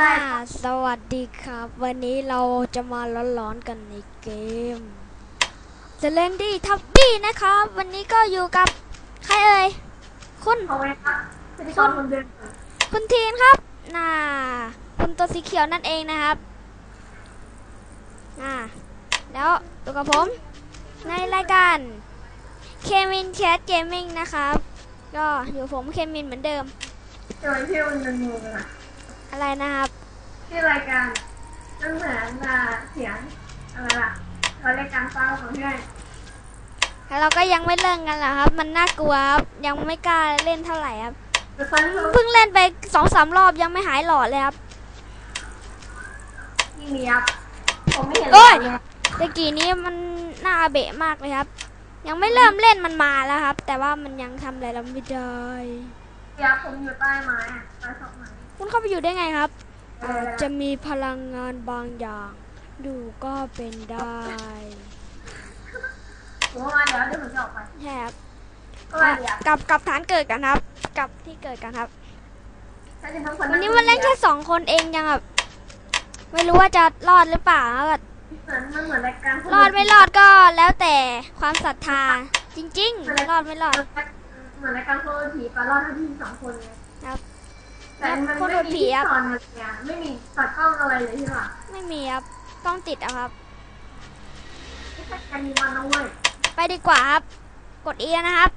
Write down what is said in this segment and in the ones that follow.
ได้อ่าสวัสดีครับ วันนี้เราจะมาร้อนๆกันในเกม The Landy t u b b y นะครับ วันนี้ก็อยู่กับใครเอ่ยคุณครับพิธีกรคนเดิมคุณทีนครับน่าคุณตัวสีเขียวนั่นเองนะครับอ่าแล้วอยู่กับผม ในรายการเคมินแคทเกมมิ่งนะครับ ก็อยู่ผมเคมินเหมือนเดิมเจอที่มันเป็นงูกันอะ อะไรนะครับที่รายการมันเหมือนอ่าเสียงอะไรล่ะเรารายการเศร้าของเพื่อนแล้วเราก็ยังไม่เล่นกันหรอกครับ มันน่ากลัวครับยังไม่กล้าเล่นเท่าไหร่ครับแต่ตอนที่เราเพิ่งเล่นไปสองสามรอบยังไม่หายหลอดเลยครับที่มีครับผมไม่เห็นโอ้ยเลยตะกี้นี้มันน่าเบะมากเลยครับ ยังไม่เริ่มเล่นมันมาแล้วครับ แต่ว่ามันยังทำอะไรเราไม่ได้เดี๋ยวผมอยู่ใต้ไม้อะใต้ศพไม้ คุณเข้าไปอยู่ได้ไงครับเออจะมีพลังงานบางอย่าง ดูก็เป็นได้ผมว่าเดี๋ยวเดี๋ยวผมจะออกไปใช่ครับก็ว่าเดี๋ยวกลับกลับฐานเกิดกันครับกลับที่เกิดกันครับถ้าจะทั้งคนวันนี้มันเล่นแค่สองคนเองยังแบบไม่รู้ว่าจะรอดหรือเปล่าครับเหมือนมันเหมือนรายการรอดไม่รอดก็แล้วแต่ความศรัทธา จริง ๆ รอดไม่รอด เหมือนรายการโคตรผีปลารอดทั้งที่สองคนไงครับ แต่มันโคตรไม่ผีมีอะที่สอนอะไรเนี่ยไม่มีตัดกล้องอะไรเลยใช่ปะไม่มีครับต้องติดเอาครับ ไม่ใช่การมีมันนะเว้ยไปดีกว่าครับ กด E นะครับ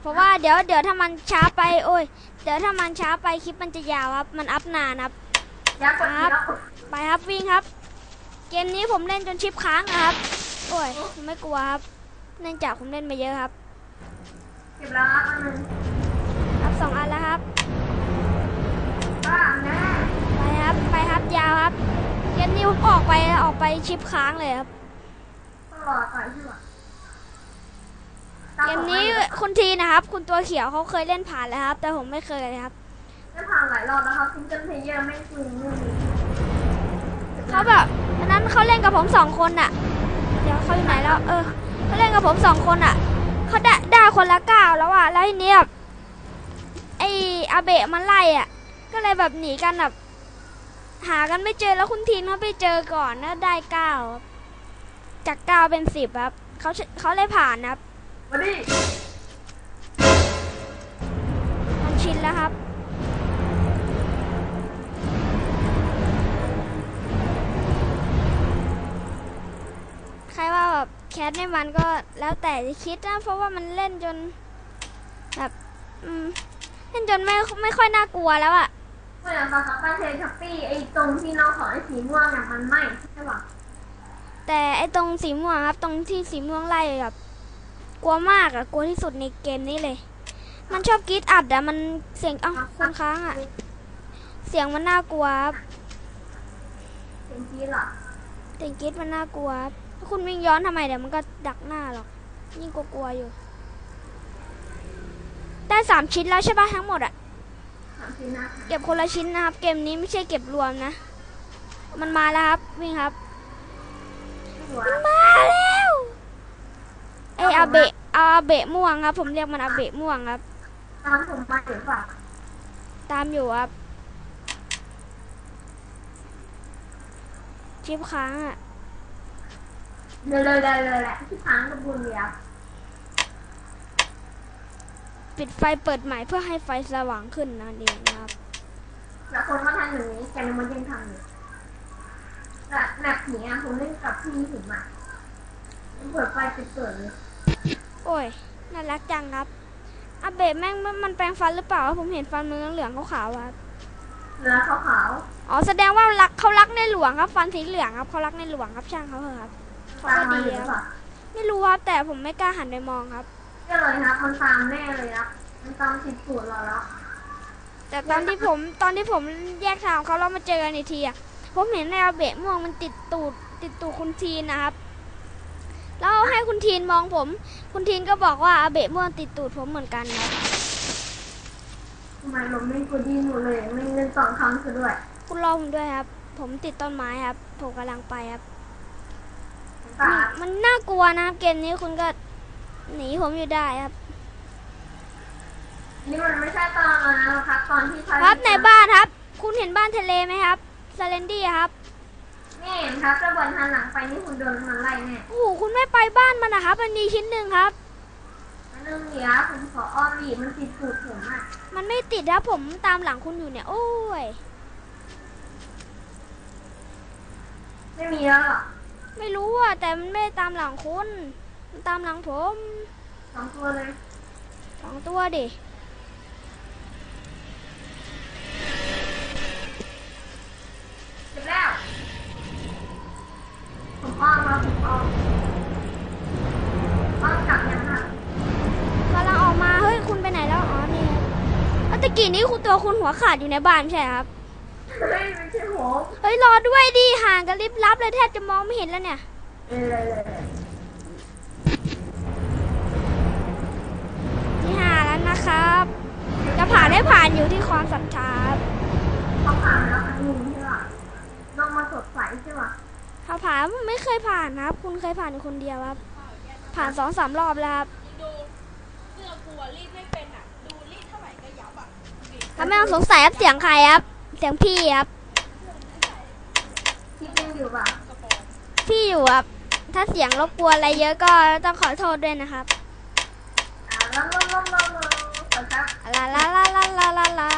เพราะว่าเดี๋ยวเดี๋ยวถ้ามันช้าไปโอ้ย เดี๋ยวถ้ามันช้าไปคลิปมันจะยาวครับ มันอัพนานครับ ยักษ์กดทีแล้วกดไปครับวิ่งครับ เกมนี้ผมเล่นจนชิปค้างนะครับ โอ้ยผมไม่กลัวครับ เนื่องจากผมเล่นมาเยอะครับ เก็บแล้วอันหนึง ครับสองอันแล้วครับ บ้าแน่ ไปครับ ไปครับ ยาวครับเกมนี้ผมออกไปออกไปชิปค้างเลยครับต้องรอต่อยใช่ปะเกมนี้คุณทีนะครับ คุณตัวเขียวเขาเคยเล่นผ่านแล้วครับ แต่ผมไม่เคยเลยครับได้ผ่านหลายรอบแล้วครับซิงเกิลเพลเยอร์ไม่คุยไม่มีเขาแบบวันนั้นเขาเล่นกับผมสองคนอะเดี๋ยวเขาอยู่ไหนแล้วเออเขาเล่นกับผมสองคนอะเขาได้ได้คนละเก้าแล้วอะแล้วทีนี้แบบไออาเบะมันไล่อะ ก็เลยแบบหนีกันแบบหากันไม่เจอแล้วคุณทีนเขาไปเจอก่อนแล้วได้เก้าครับจากเก้าเป็นสิบครับเขาเขาเลยผ่านนะครับมาดิมันชินแล้วครับใครว่าแบบแคสไม่มันก็แล้วแต่จะคิดนะเพราะว่ามันเล่นจนแบบอืมเล่นจนไม่ไม่ค่อยน่ากลัวแล้วอะ เมื่อตอนกับป้าเทชัปปี้ไอ้ตรงที่น้องขอไอ้สีม่วงเนี่ยมันไหม้ใช่ปะแต่ไอตรงสีม่วงครับ ตรงที่สีม่วงไล่แบบกลัวมากอะกลัวที่สุดในเกมนี้เลย มันชอบกรีดอัดอะมันเสียงเอ้าคนค้างอะเสียงมันน่ากลัวครับเสียงจี๊ดเหรอเสียงกรีดมันน่ากลัวครับถ้าคุณวิ่งย้อนทำไมเดี๋ยวมันก็ดักหน้าหรอกยิ่งกลัวๆอยู่ ได้สามชิ้นแล้วใช่ปะทั้งหมดอะถามสินะ เก็บคนละชิ้นนะครับ เกมนี้ไม่ใช่เก็บรวมนะ มันมาแล้วครับ วิ่งครับหัวมันมาแล้วไออาเบะอาเบะม่วงครับ ผมเรียกมันอาเบะม่วงครับตอนผมมาถึงป่ะตามอยู่ครับชิปค้างอะเลยเลยเลยเลยแหละที่ค้างกับบุญเดียว ปิดไฟเปิดใหม่เพื่อให้ไฟสว่างขึ้นนั่นเองนะครับแล้วคนมาทำอย่างนี้แกนมันยังทำอยู่แต่แบบผีอะผมเล่นกับพี่ถึงอะมันเปิดไฟปิดเปิดเลยโอ้ยน่ารักจังครับอาเบะแม่งมันมันแปลงฟันหรือเปล่าผมเห็นฟันมันเหลืองๆขาวๆอะครับเนื้อขาวอ๋อแสดงว่ารักเขารักในหลวงครับ ฟันสีเหลืองครับเขารักในหลวงครับช่างเขาเถอะครับๆเขาตามก็มาดีหรือครับเปล่าไม่รู้ครับแต่ผมไม่กล้าหันไปมองครับ ก็เลยครับมันตามแน่เลยครับมันตามติดสูตรเราแล้วแต่ตอนที่ผมตอนที่ผมแยกทางเขาเรามาเจอกันอีกทีอะผมเห็นในอาเบะม่วงมันติดตูดติดตูดคุณทีนนะครับแล้วให้คุณทีนมองผม คุณทีนก็บอกว่าอาเบะม่วงติดตูดผมเหมือนกันครับทำไมลมไม่กูดีหนูเลยไม่เล่นสองครั้งซะด้วย คุณรอผมด้วยครับ ผมติดต้นไม้ครับผมกำลังไปครับตามันน่ากลัวนะครับเกมนี้คุณก็ หนีผมอยู่ได้ครับ นี่มันไม่ใช่ตอนนะครับตอนที่พระครับในบ้านครับ คุณเห็นบ้านทะเลไหมครับซาเลนดี้ครับนี่เห็นครับถ้าบอลหันหลังไปนี่คุณโดนมันไล่แน่โอ้โหคุณไม่ไปบ้านมันนะครับมันมีชิ้นหนึ่งครับอันนึงเดี๋ยวผมขออ้อมดีมันติดสูตรผมอะมันไม่ติดครับผมตามหลังคุณอยู่เนี่ย โอ้ย ไม่มีแล้วหรอไม่รู้อะแต่มันไม่ได้ตามหลังคุณ มันตามหลังผมสองตัวเลยสองตัวดิเสร็จแล้วผมอ้อมแล้วผมอ้อมอ้อมกลับยังค่ะกำลังออกมาเฮ้ยคุณไปไหนแล้วอ๋อนี่ครับแล้วตะกี้นี้คุณตัวคุณหัวขาดอยู่ในบ้านไม่ใช่ครับเฮ้ยไม่ใช่ผมเฮ้ยรอด้วยดิห่างกันลิบลับเลยแทบจะมองไม่เห็นแล้วเนี่ยเลยเลยเลย ที่ห้าแล้ว นะครับ จะผ่านให้ผ่านอยู่ที่ความศรัทธาครับเขาผ่านแล้วอันนึงใช่ป่ะลองมาสดใสใช่ป่ะถ้าผ่านไม่เคยผ่านนะครับ คุณเคยผ่านอยู่คนเดียวครับ ผ่านสองสามรอบแล้วครับดูเสื้อกูอะรีดไม่เป็นอะดูรีดเท่าไหร่ก็ยับอะดูดิถ้าไม่ต้องสงสัยครับเสียงใครครับ เสียงพี่ครับคิดยังอยู่ป่ะกระโปรงพี่อยู่ครับ ถ้าเสียงรบกวนอะไรเยอะก็ต้องขอโทษด้วยนะครับ อ่าลองลองลองลองลองขอครับ ลาลาลาลาลาลาลา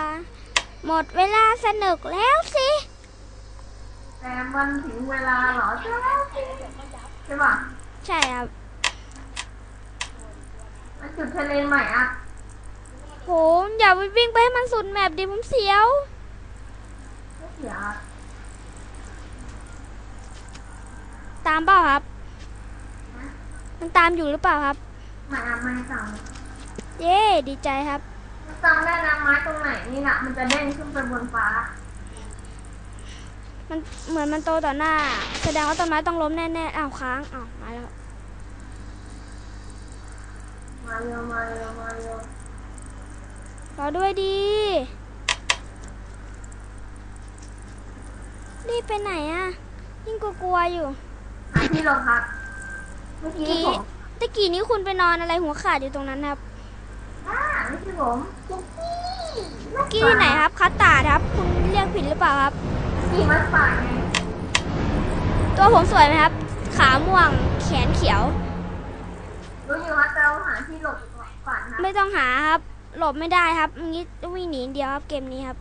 หมดเวลาสนุกแล้วสิแต่มันถึงเวลาเหรอใช่ไหมใช่ป่ะใช่ครับมันจุดทะเลใหม่อะโหอย่าไปวิ่งไปให้มันสุดแมปดิผมเสียวไม่เสียตามเปล่าครับ มันตามอยู่หรือเปล่าครับม่อะไม่สั่งเย้ดีใจครับ มันสั่งได้นะไม้ตรงไหนนี่น่ะมันจะเด้งขึ้นไปบนฟ้า มันเหมือนมันโตต่อหน้า แสดงว่าต้นไม้ต้องล้มแน่ๆอ้าวค้างอ้าวมาแล้วมาเร็วมาเร็วมาเร็วรอด้วยดีรีบไปไหนอะยิ่งกลัวๆอยู่หาที่ลงพักเมื่อกี้กี้ผมตะกี้นี้คุณไปนอนอะไรหัวขาดอยู่ตรงนั้นครับ อ่าไม่ใช่ผมคุกกี้เมื่อกี้ที่ไหนครับคัตตาร์ดครับ คุณเรียกผิดหรือเปล่าครับขี่มัสป่าไงตัวผมสวยไหมครับ ขาม่วงแขนเขียว รู้อยู่ครับแต่เราหาที่หลบก่อนนะไม่ต้องหาครับ หลบไม่ได้ครับงี้วิ่งหนีอย่างเดียวครับเกมนี้ครับ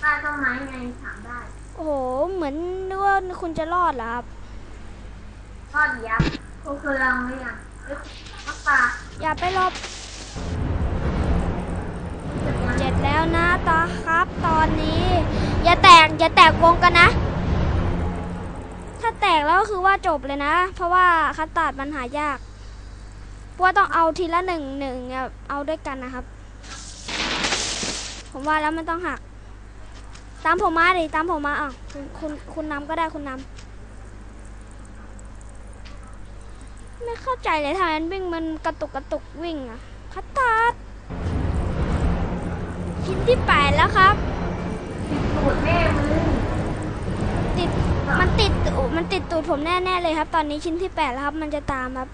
ใต้ต้นไม้ไงถามได้โอ้โหเหมือนนึกว่าคุณจะรอดเหรอครับก็เดียวคุณเคยลองหรือยังเอ้ยมัสป่าอย่าไปหลบ เสร็จยัง เจ็ด แล้วนะตาครับตอนนี้ อย่าแตกอย่าแตกวงกันนะ ถ้าแตกแล้วก็คือว่าจบเลยนะ เพราะว่าคัตตาร์ดมันหายากเพราะว่าต้องเอาทีละหนึ่งหนึ่งเอาด้วยกันนะครับ ผมว่าแล้วมันต้องหัก ตามผมมาดิตามผมมาอะคุณคุณคุณนำก็ได้คุณนำไม่เข้าใจเลยทำไมมันวิ่งมันกระตุกกระตุกวิ่งอะคัตตาร์ ดชิ้นที่แปดแล้วครับติดตูดแม่มือติดมันติดตูดมันติดตูดผมแน่ๆเลยครับ ตอนนี้ชิ้นที่แปดแล้วครับ มันจะตามครับ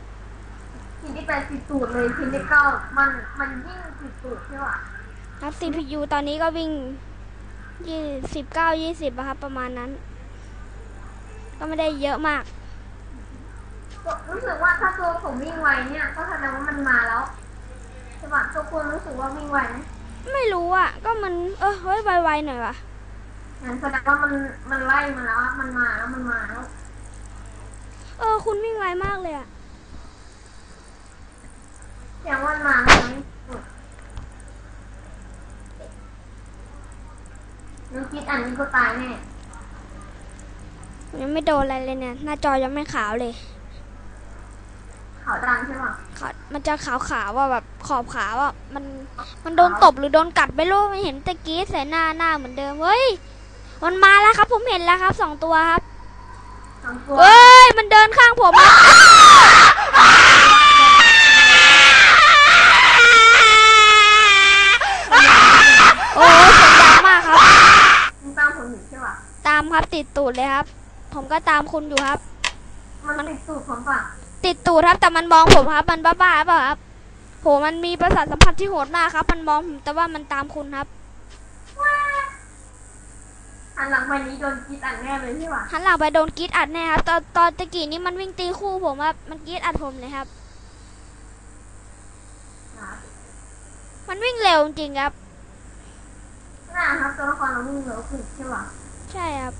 ทีที่แปดติดตูดเลยทีที่เก้ามันมันยิ่งติดตูดใช่ป่ะครับ CPU ตอนนี้ก็วิ่งยี่สิบเก้ายี่สิบครับ ประมาณนั้น ก็ไม่ได้เยอะมาก รู้สึกว่าถ้าตัวผมวิ่งไวเนี่ย ก็แสดงว่ามันมาแล้วใช่ป่ะตัวคุณรู้สึกว่าวิ่งไวไหม ไม่รู้อะ ก็มัน เออเฮ้ยไวๆหน่อยวะงั้นแสดงว่ามันมันไล่มาแล้วอะมันมาแล้วมันมาแล้วเออ คุณวิ่งไวมากเลยอะแสดงว่ามันมาแล้วไหมนึกคิดอันนี้ก็ตายแน่ยังไม่โดนอะไรเลยเนี่ย หน้าจอยังไม่ขาวเลย ขาวดังใช่ป่ะขาวมันจะขาวๆว่าแบบขอบขาวอะมันมันโดนตบหรือโดนกัดไม่รู้ไม่เห็นตะกี้ใส่หน้าหน้าเหมือนเดิมเฮ้ยมันมาแล้วครับ ผมเห็นแล้วครับสองตัวครับสองตัวเฮ้ยมันเดินข้างผมอะโอ้ยเสียงดังมากครับมึงตามผมอยู่ใช่ป่ะตามครับติดตูดเลยครับ ผมก็ตามคุณอยู่ครับ มันติดตูดผมป่ะ ติดตูดครับ แต่มันมองผมครับ มันบ้าๆเปล่าครับโหมันมีประสาทสัมผัสที่โหดมากครับ มันมองผมแต่ว่ามันตามคุณครับหาหันหลังไปนี้โดนกีดอัดแน่เลยใช่ป่ะหันหลังไปโดนกรีดอัดแน่ครับ ตอนตอนตะกี้นี้มันวิ่งตีคู่ผมครับ มันกรีดอัดผมเลยครับครับ มันวิ่งเร็วจริงๆครับน่าครับตัวละครเราวิ่งเร็วขึ้นใช่ป่ะใช่ครับ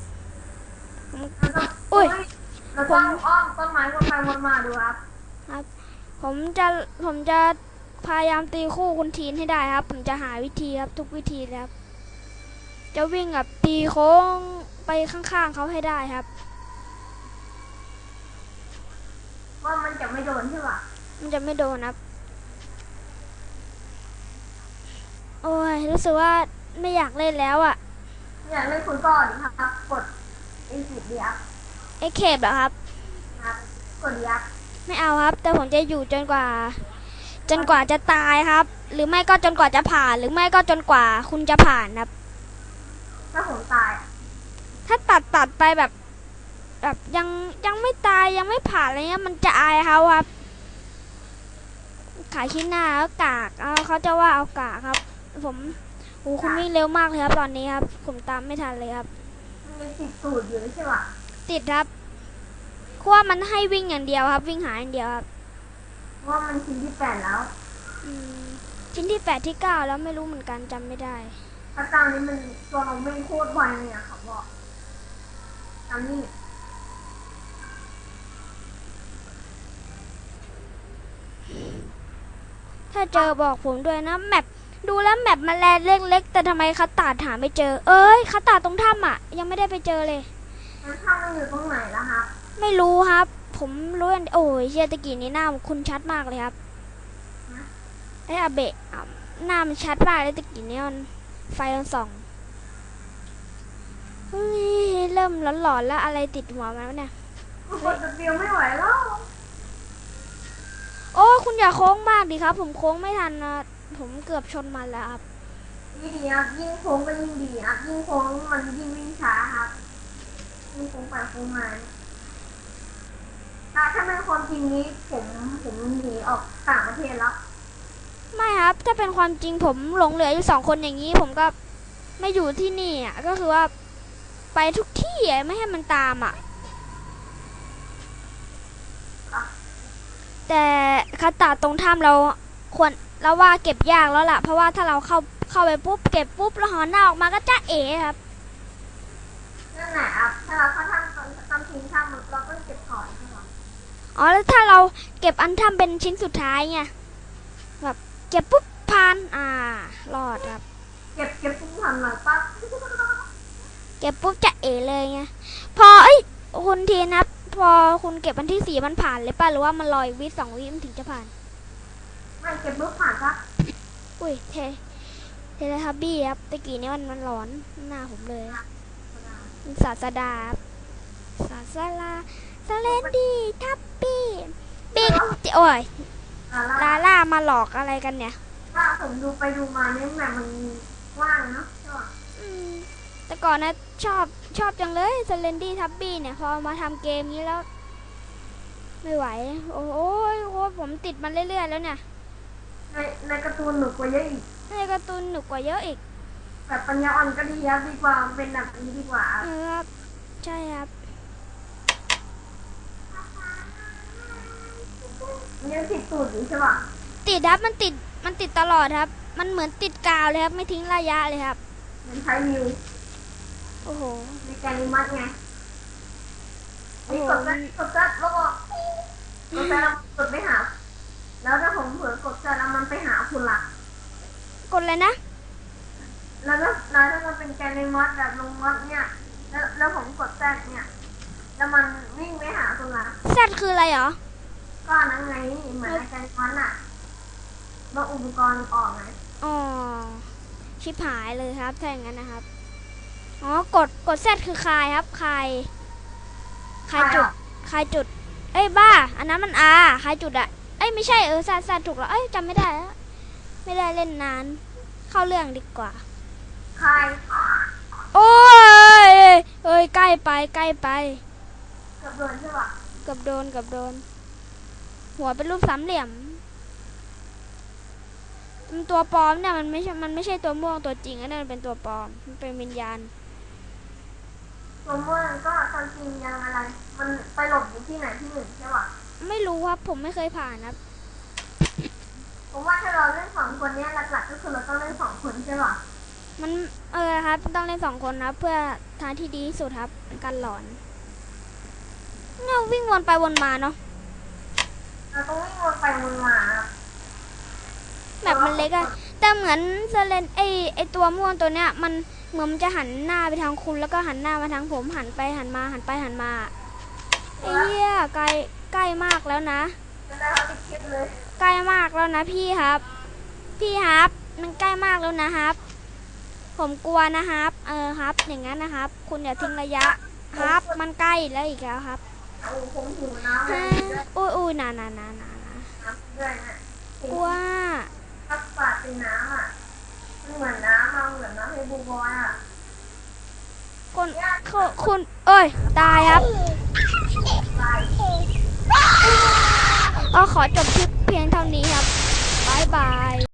เราต้องอุ้ย เราต้องอ้อมต้นไม้วนไปวนมาดูครับ ผมจะผมจะพยายามตีคู่คุณทีนให้ได้ครับ ผมจะหาวิธีครับทุกวิธีเลยครับ จะวิ่งแบบตีโค้งไปข้างๆเขาให้ได้ครับ ว่ามันจะไม่โดนใช่ป่ะมันจะไม่โดนครับ โอ้ยรู้สึกว่าไม่อยากเล่นแล้วอะ่ะอยากเล่นคุณก่อนครับกดเอ็นสิบเดียบ เอ็กเคปเหรอครับ ครับกดเดียบไม่เอาครับ แต่ผมจะอยู่จนกว่า จนกว่าจะตายครับ หรือไม่ก็จนกว่าจะผ่าน หรือไม่ก็จนกว่าคุณจะผ่านครับ ถ้าผมตายอะถ้าตัดตัดไปแบบ แบบยังยังไม่ตายยังไม่ผ่านอะไรเงี้ยมันจะอายเขาครับ ขายชิ้นหน้าแล้วกากเอาเขาจะว่าเอากากครับ ผมโอ้คุณวิ่งเร็วมากเลยครับ ตอนนี้ครับ ผมตามไม่ทันเลยครับ มันยังติดตูดอยู่ใช่ป่ะ ติดครับเพราะว่ามันให้วิ่งอย่างเดียวครับ วิ่งหาอย่างเดียวครับเพราะว่ามันชิ้นที่แปดแล้วอืมชิ้นที่แปดที่เก้าแล้วไม่รู้เหมือนกันจำไม่ได้ถ้าตามนี้มันตัวเราไม่โคตรไวเลยอะเขาบอกตามนี้ถ้าเจอบอกผมด้วยนะแมปดูแล้วแมปมันแลเล็กๆแต่ทำไมคัตตาร์ดหาไม่เจอ เอ้ยคัตตาร์ดตรงถ้ำอะ ยังไม่ได้ไปเจอเลย มันข้างมันอยู่ตรงไหนแล้วครับไม่รู้ครับ ผมรู้อันโอ้ยเชียตะกี้นี้หน้าคุณชัดมากเลยครับไอ้อาเบะอะหน้ามันชัดมากเลยตะกี้นี้มันไฟมันส่องเฮ้ยเริ่มหลอนๆแล้วอะไรติดหัวมันวะเนี่ยกดเดียวไม่ไหวแล้วโอ้คุณอย่าโค้งมากดิครับ ผมโค้งไม่ทันนะผมเกือบชนมันแล้วครับดีดีครับยิ่งโค้งก็ยิ่งดีครับยิ่งโค้งมันยิ่งวิ่งช้าครับ ยิ่งโค้งไปโค้งมาถ้าถ้าเป็นคนจริงนี้ผมผมหนีออกต่างประเทศแล้ว ไม่ครับ ถ้าเป็นความจริงผมหลงเหลืออยู่สองคนอย่างนี้ ผมก็ไม่อยู่ที่นี่อะก็คือว่าไปทุกที่ไม่ให้มันตามอะ แต่คาตาตรงถ้ำเราควรเราว่าเก็บยากแล้วล่ะ เพราะว่าถ้าเราเข้าเข้าไปปุ๊บเก็บปุ๊บแล้วหอนหน้าออกมาก็จะเอ๋ครับ นั่นแหละครับถ้าเราเข้าทำตอนตอนทิ้งทำเราก็เก็บก่อนใช่ไหมอ๋อแล้วถ้าเราเก็บอันถ้ำเป็นชิ้นสุดท้ายไงแบบเก็บปุ๊บผ่านอ่ารอดครับ เก็บเก็บทุกทันหลังปั๊บเก็บปุ๊บจะเอ๋เลยไงพอเอ้ยคุณทีนะครับพอคุณเก็บอันที่สี่มันผ่านเลยป่ะหรือว่ามันรออีกวิสองวิมันถึงจะผ่านไม่เก็บปุ๊บผ่านปั๊บอุ้ยเทเทเลทับบี้ครับตะกี้นี้มันมันร้อนหน้าผมเลยมัน ศาสดาครับศาสลาสเลนดี้ทับบี้บิ๊กโอ้ยอ่าลาแล้วล่ามาหลอกอะไรกันเนี่ยถ้าผมดูไปดูมาเนี่ยแบบมันว่างเนาะใช่ป่ะอืมแต่ก่อนนะชอบชอบจังเลยสเลนดี้ทับบี้เนี่ย พอมาทำเกมนี้แล้ว ไม่ไหว โอ้โหโอ้ยผมติดมันเรื่อยๆแล้วเนี่ยในในการ์ตูนหนุกกว่าเยอะอีกในการ์ตูนหนุกกว่าเยอะอีก แบบปัญญาอ่อนก็ดีครับดีกว่าเป็นแบบนี้ดีกว่าเออครับ ใช่ครับมันยังติดตูดอยู่ใช่ป่ะติดครับมันติดมันติดตลอดครับ มันเหมือนติดกาวเลยครับไม่ทิ้งระยะเลยครับ มันใช้นิวโอ้โหในแกนิมัดไงนี่กดได้กดได้แล้วก็กดได้แล้วกดไม่หาแล้วถ้าผมเผลอกดเสร็จแล้วมันไปหาคุณล่ะ กดเลยนะ แล้วก็แล้วถ้ามันเป็นแกนิมัดแบบลงมัดเนี่ย แล้วแล้วผมกดแทรกเนี่ย แล้วมันวิ่งไปหาคุณล่ะแซดคืออะไรเหรอ ก็อันนั้นไงเหมือนในแกนิมัดอะแล้วอุปกรณ์ออกไงอ๋อ ชิบหายเลยครับถ้าอย่างนั้นนะครับ อ๋อ กด กดแซดคือคายครับคายคายจุดคายจุด เอ้ยบ้า อันนั้นมันอาคายจุดอะเอ้ยไม่ใช่เออแซดแซดถูกแล้ว เอ้ยจำไม่ได้แล้ว ไม่ได้เล่นนาน เข้าเรื่องดีกว่า ใครโอ้ยเอ้ยใกล้ไปใกล้ไปเกือบโดนใช่ป่ะเกับโดนเกับโดน หัวเป็นรูปสามเหลี่ยมมันตัวปลอมเนี่ยมันไม่ใช่มันไม่ใช่ตัวม่วงตัวจริงอันนั้นมันเป็นตัวปลอมมันเป็นวิญญาณตัวม่วงก็ตอนจริงยังอะไร มันไปหลบอยู่ที่ไหนที่หนึ่งใช่ป่ะไม่รู้ครับผมไม่เคยผ่านครับผมว่าถ้าเราเล่นสองคนเนี้ยหลักๆก็คือเราต้องเล่นสองคนใช่ป่ะ มันเออครับ ต้องเล่นสองคนครับ เพื่อทางที่ดีที่สุดครับการหลอนเนี่ยวิ่งวนไปวนมาเนาะเราต้องวิ่งวนไปวนมาครับแบบมันเล็กอะแต่เหมือนเซเลนไอไอตัวม่วงตัวเนี้ย มันเหมือนมันจะหันหน้าไปทางคุณแล้วก็หันหน้ามาทางผมหันไปหันมาหันไปหันมาไอ้เหี้ยใกล้ใกล้มากแล้วนะจะได้เอาไปคลิปเลยใกล้มากแล้วนะพี่ครับ พี่ครับ มันใกล้มากแล้วนะครับ ผมกลัวนะครับ เออครับ อย่างนั้นนะครับ คุณอย่าทิ้งระยะครับ มันใกล้แล้วอีกแล้วครับโอ้ผมหิวน้ำเลฮะยด้วยอุ้ยอุ้ยนานานานานาน้ำด้วยนะกลัวถ้าปาดเป็นน้ำอะมันเหมือนน้ำมันเหมือนน้ำเฮบูบอยอะคุณคุณคุณ เอ้ย ตายครับตายก็ขอจบคลิปเพียงเท่านี้ครับบายบาย